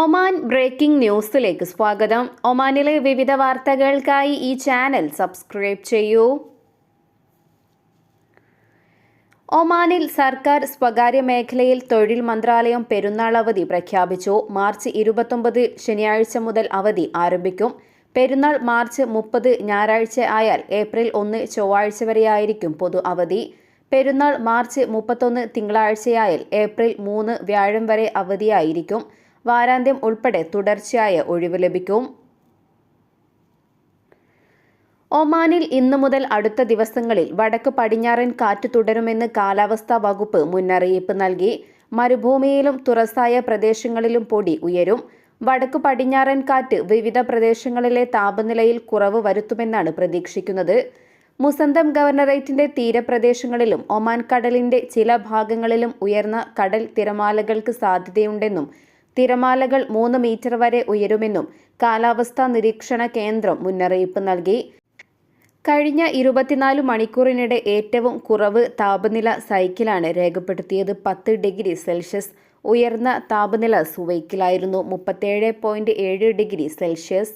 Oman breaking ന്യൂസിലേക്ക് സ്വാഗതം. ഒമാനിലെ വിവിധ വാർത്തകൾക്കായി ഈ ചാനൽ സബ്സ്ക്രൈബ് ചെയ്യൂ. ഒമാനിൽ സർക്കാർ സ്വകാര്യ മേഖലയിൽ തൊഴിൽ മന്ത്രാലയം പെരുന്നാൾ അവധി പ്രഖ്യാപിച്ചു. മാർച്ച് ഇരുപത്തൊമ്പത് ശനിയാഴ്ച മുതൽ അവധി ആരംഭിക്കും. പെരുന്നാൾ മാർച്ച് മുപ്പത് ഞായറാഴ്ച ആയാൽ ഏപ്രിൽ ഒന്ന് ചൊവ്വാഴ്ച വരെയായിരിക്കും പൊതു അവധി. പെരുന്നാൾ മാർച്ച് മുപ്പത്തൊന്ന് തിങ്കളാഴ്ചയായാൽ ഏപ്രിൽ മൂന്ന് വ്യാഴം വരെ അവധിയായിരിക്കും. വാരാന്ത്യം ഉൾപ്പെടെ തുടർച്ചയായ ഒഴിവ് ലഭിക്കും. ഒമാനിൽ ഇന്നു മുതൽ അടുത്ത ദിവസങ്ങളിൽ വടക്ക് പടിഞ്ഞാറൻ കാറ്റ് തുടരുമെന്ന് കാലാവസ്ഥാ വകുപ്പ് മുന്നറിയിപ്പ് നൽകി. മരുഭൂമിയിലും തുറസായ പ്രദേശങ്ങളിലും പൊടി ഉയരും. വടക്ക് പടിഞ്ഞാറൻ കാറ്റ് വിവിധ പ്രദേശങ്ങളിലെ താപനിലയിൽ കുറവ് വരുത്തുമെന്നാണ് പ്രതീക്ഷിക്കുന്നത്. മുസന്തം ഗവർണറേറ്റിന്റെ തീരപ്രദേശങ്ങളിലും ഒമാൻ കടലിന്റെ ചില ഭാഗങ്ങളിലും ഉയർന്ന കടൽ തിരമാലകൾക്ക് സാധ്യതയുണ്ടെന്നും തിരമാലകൾ മൂന്ന് മീറ്റർ വരെ ഉയരുമെന്നും കാലാവസ്ഥാ നിരീക്ഷണ കേന്ദ്രം മുന്നറിയിപ്പ് നൽകി. കഴിഞ്ഞ ഇരുപത്തിനാല് മണിക്കൂറിനിടെ ഏറ്റവും കുറവ് താപനില സൈക്കിളാണ് രേഖപ്പെടുത്തിയത്. പത്ത് ഡിഗ്രി സെൽഷ്യസ്. ഉയർന്ന താപനില സുവൈക്കിലായിരുന്നു. മുപ്പത്തേഴ് പോയിന്റ് ഏഴ് ഡിഗ്രി സെൽഷ്യസ്.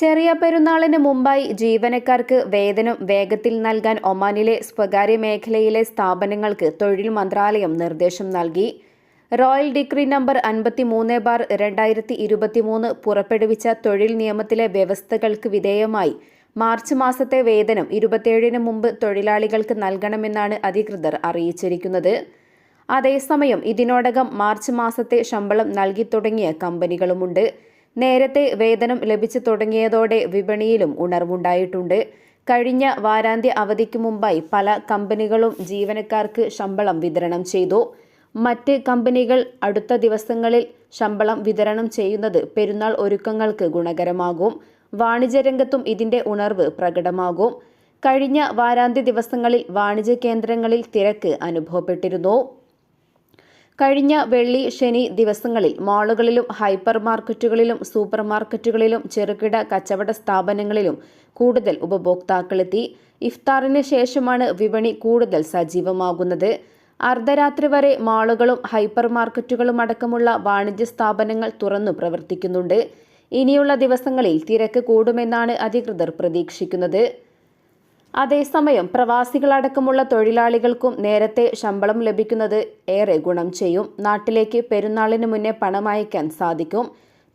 ചെറിയ പെരുന്നാളിന് മുമ്പായി ജീവനക്കാർക്ക് വേതനം വേഗത്തിൽ നൽകാൻ ഒമാനിലെ സ്വകാര്യ മേഖലയിലെ സ്ഥാപനങ്ങൾക്ക് തൊഴിൽ മന്ത്രാലയം നിർദ്ദേശം നൽകി. റോയൽ ഡിഗ്രി നമ്പർ അൻപത്തി മൂന്ന് ബാർ രണ്ടായിരത്തി ഇരുപത്തിമൂന്ന് പുറപ്പെടുവിച്ച തൊഴിൽ നിയമത്തിലെ വ്യവസ്ഥകൾക്ക് വിധേയമായി മാർച്ച് മാസത്തെ വേതനം ഇരുപത്തിയേഴിന് മുമ്പ് തൊഴിലാളികൾക്ക് നൽകണമെന്നാണ് അധികൃതർ അറിയിച്ചിരിക്കുന്നത്. അതേസമയം ഇതിനോടകം മാർച്ച് മാസത്തെ ശമ്പളം നൽകി തുടങ്ങിയ കമ്പനികളുമുണ്ട്. നേരത്തെ വേതനം ലഭിച്ചു തുടങ്ങിയതോടെ വിപണിയിലും ഉണർവുണ്ടായിട്ടുണ്ട്. കഴിഞ്ഞ വാരാന്ത്യ അവധിക്ക് മുമ്പായി പല കമ്പനികളും ജീവനക്കാർക്ക് ശമ്പളം വിതരണം ചെയ്തു. മറ്റ് കമ്പനികൾ അടുത്ത ദിവസങ്ങളിൽ ശമ്പളം വിതരണം ചെയ്യുന്നത് പെരുന്നാൾ ഒരുക്കങ്ങൾക്ക് ഗുണകരമാകും. വാണിജ്യരംഗത്തും ഇതിന്റെ ഉണർവ് പ്രകടമാകും. കഴിഞ്ഞ വാരാന്ത്യ ദിവസങ്ങളിൽ വാണിജ്യ കേന്ദ്രങ്ങളിൽ തിരക്ക് അനുഭവപ്പെട്ടിരുന്നു. കഴിഞ്ഞ വെള്ളി ശനി ദിവസങ്ങളിൽ മാളുകളിലും ഹൈപ്പർ മാർക്കറ്റുകളിലും സൂപ്പർ മാർക്കറ്റുകളിലും ചെറുകിട കച്ചവട സ്ഥാപനങ്ങളിലും കൂടുതൽ ഉപഭോക്താക്കളെത്തി. ഇഫ്താറിന് ശേഷമാണ് വിപണി കൂടുതൽ സജീവമാകുന്നത്. അർദ്ധരാത്രി വരെ മാളുകളും ഹൈപ്പർ മാർക്കറ്റുകളും അടക്കമുള്ള വാണിജ്യ സ്ഥാപനങ്ങൾ തുറന്നു പ്രവർത്തിക്കുന്നുണ്ട്. ഇനിയുള്ള ദിവസങ്ങളിൽ തിരക്ക് കൂടുമെന്നാണ് അധികൃതർ പ്രതീക്ഷിക്കുന്നത്. അതേസമയം പ്രവാസികളടക്കമുള്ള തൊഴിലാളികൾക്കും നേരത്തെ ശമ്പളം ലഭിക്കുന്നത് ഏറെ ഗുണം ചെയ്യും. നാട്ടിലേക്ക് പെരുന്നാളിന് മുന്നേ പണം അയക്കാൻ സാധിക്കും.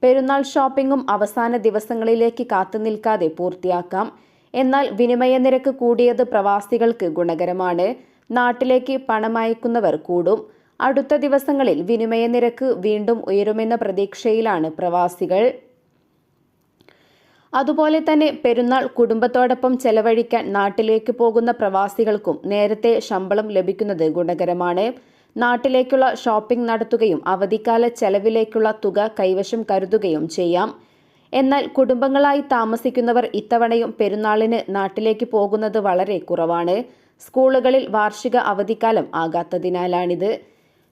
പെരുന്നാൾ ഷോപ്പിംഗും അവസാന ദിവസങ്ങളിലേക്ക് കാത്തുനിൽക്കാതെ പൂർത്തിയാക്കാം. എന്നാൽ വിനിമയ നിരക്ക് കൂടിയത് പ്രവാസികൾക്ക് ഗുണകരമാണ്. നാട്ടിലേക്ക് പണമയക്കുന്നവർ കൂടും. അടുത്ത ദിവസങ്ങളിൽ വിനിമയ നിരക്ക് വീണ്ടും ഉയരുമെന്ന പ്രതീക്ഷയിലാണ് പ്രവാസികൾ. അതുപോലെ തന്നെ പെരുന്നാൾ കുടുംബത്തോടൊപ്പം ചെലവഴിക്കാൻ നാട്ടിലേക്ക് പോകുന്ന പ്രവാസികൾക്കും നേരത്തെ ശമ്പളം ലഭിക്കുന്നത് ഗുണകരമാണ്. നാട്ടിലേക്കുള്ള ഷോപ്പിംഗ് നടത്തുകയും അവധിക്കാല ചെലവിലേക്കുള്ള തുക കൈവശം കരുതുകയും ചെയ്യാം. എന്നാൽ കുടുംബങ്ങളായി താമസിക്കുന്നവർ ഇത്തവണയും പെരുന്നാളിന് നാട്ടിലേക്ക് പോകുന്നത് വളരെ കുറവാണ്. സ്കൂളുകളിൽ വാർഷിക അവധിക്കാലം ആകാത്തതിനാലാണിത്.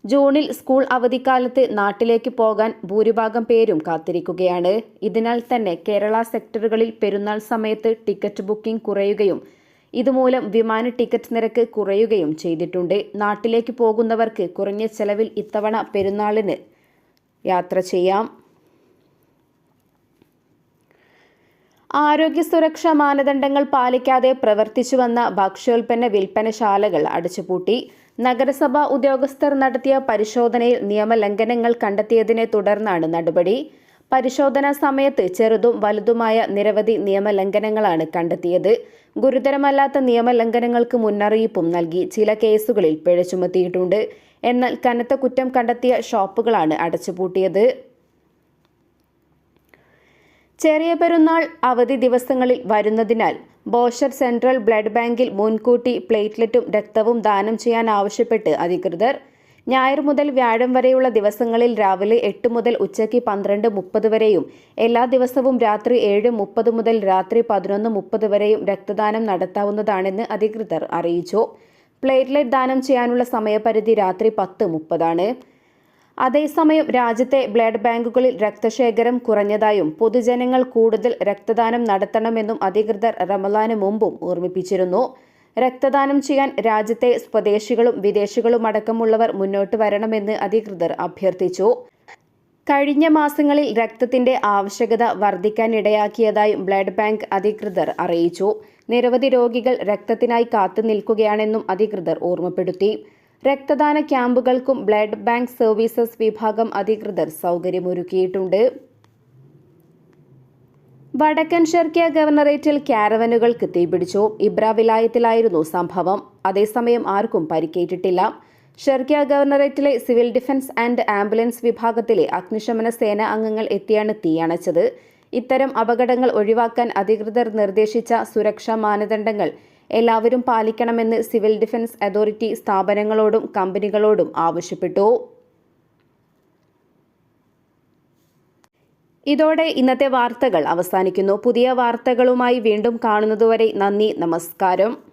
ജൂണിൽ സ്കൂൾ അവധിക്കാലത്ത് നാട്ടിലേക്ക് പോകാൻ ഭൂരിഭാഗം പേരും കാത്തിരിക്കുകയാണ്. ഇതിനാൽ തന്നെ കേരള സെക്ടറുകളിൽ പെരുന്നാൾ സമയത്ത് ടിക്കറ്റ് ബുക്കിംഗ് കുറയുകയും ഇതുമൂലം വിമാന ടിക്കറ്റ് നിരക്ക് കുറയുകയും ചെയ്തിട്ടുണ്ട്. നാട്ടിലേക്ക് പോകുന്നവർക്ക് കുറഞ്ഞ ചെലവിൽ ഇത്തവണ പെരുന്നാളിന് യാത്ര ചെയ്യാം. ആരോഗ്യ സുരക്ഷാ മാനദണ്ഡങ്ങൾ പാലിക്കാതെ പ്രവർത്തിച്ചുവന്ന ഭക്ഷ്യോൽപ്പന്ന വിൽപ്പനശാലകൾ അടച്ചുപൂട്ടി. നഗരസഭാ ഉദ്യോഗസ്ഥർ നടത്തിയ പരിശോധനയിൽ നിയമലംഘനങ്ങൾ കണ്ടെത്തിയതിനെ തുടർന്നാണ് നടപടി. പരിശോധനാ സമയത്ത് ചെറുതും വലുതുമായ നിരവധി നിയമലംഘനങ്ങളാണ് കണ്ടെത്തിയത്. ഗുരുതരമല്ലാത്ത നിയമലംഘനങ്ങൾക്ക് മുന്നറിയിപ്പും നൽകി ചില കേസുകളിൽ പിഴ ചുമത്തിയിട്ടുണ്ട്. എന്നാൽ കനത്ത കുറ്റം കണ്ടെത്തിയ ഷോപ്പുകളാണ് അടച്ചുപൂട്ടിയത്. ചെറിയ പെരുന്നാൾ അവധി ദിവസങ്ങളിൽ വരുന്നതിനാൽ ബോഷർ സെൻട്രൽ ബ്ലഡ് ബാങ്കിൽ മുൻകൂട്ടി പ്ലേറ്റ്ലെറ്റും രക്തവും ദാനം ചെയ്യാൻ ആവശ്യപ്പെട്ട് അധികൃതർ ഞായർ മുതൽ വ്യാഴം വരെയുള്ള ദിവസങ്ങളിൽ രാവിലെ എട്ട് മുതൽ ഉച്ചയ്ക്ക് പന്ത്രണ്ട് മുപ്പത് വരെയും എല്ലാ ദിവസവും രാത്രി ഏഴ് മുപ്പത് മുതൽ രാത്രി പതിനൊന്ന് മുപ്പത് വരെയും രക്തദാനം നടത്താവുന്നതാണെന്ന് അധികൃതർ അറിയിച്ചു. പ്ലേറ്റ്ലെറ്റ് ദാനം ചെയ്യാനുള്ള സമയപരിധി രാത്രി പത്ത് മുപ്പതാണ്. അതേസമയം രാജ്യത്തെ ബ്ലഡ് ബാങ്കുകളിൽ രക്തശേഖരം കുറഞ്ഞതായും പൊതുജനങ്ങൾ കൂടുതൽ രക്തദാനം നടത്തണമെന്നും അധികൃതർ റമലാന് മുമ്പും ഓർമ്മിപ്പിച്ചിരുന്നു. രക്തദാനം ചെയ്യാൻ രാജ്യത്തെ സ്വദേശികളും വിദേശികളും അടക്കമുള്ളവർ മുന്നോട്ട് വരണമെന്ന് അധികൃതർ അഭ്യർത്ഥിച്ചു. കഴിഞ്ഞ മാസങ്ങളിൽ രക്തത്തിന്റെ ആവശ്യകത വർദ്ധിക്കാനിടയാക്കിയതായും ബ്ലഡ് ബാങ്ക് അധികൃതർ അറിയിച്ചു. നിരവധി രോഗികൾ രക്തത്തിനായി കാത്തു നിൽക്കുകയാണെന്നും അധികൃതർ ഓർമ്മപ്പെടുത്തി. രക്തദാന ക്യാമ്പുകൾക്കും ബ്ലഡ് ബാങ്ക് സർവീസസ് വിഭാഗം അധികൃതർ സൗകര്യമൊരുക്കിയിട്ടുണ്ട്. വടക്കൻ ഷെർക്കിയ ഗവർണറേറ്റിൽ ക്യാരവനുകൾക്ക് തീപിടിച്ചു ഇബ്ര വിലായത്തിലായിരുന്നു സംഭവം. അതേസമയം ആർക്കും പരിക്കേറ്റിട്ടില്ല. ഷെർക്കിയ ഗവർണറേറ്റിലെ സിവിൽ ഡിഫൻസ് ആൻഡ് ആംബുലൻസ് വിഭാഗത്തിലെ അഗ്നിശമന സേന അംഗങ്ങൾ എത്തിയാണ് തീയണച്ചത് ഇത്തരം അപകടങ്ങൾ ഒഴിവാക്കാൻ അധികൃതർ നിർദ്ദേശിച്ച സുരക്ഷാ മാനദണ്ഡങ്ങൾ എല്ലാവരും പാലിക്കണമെന്ന് സിവിൽ ഡിഫൻസ് അതോറിറ്റി സ്ഥാപനങ്ങളോടും കമ്പനികളോടും ആവശ്യപ്പെട്ടു. ഇതോടെ ഇന്നത്തെ വാർത്തകൾ അവസാനിക്കുന്നു. പുതിയ വാർത്തകളുമായി വീണ്ടും കാണുന്നതുവരെ നന്ദി നമസ്കാരം.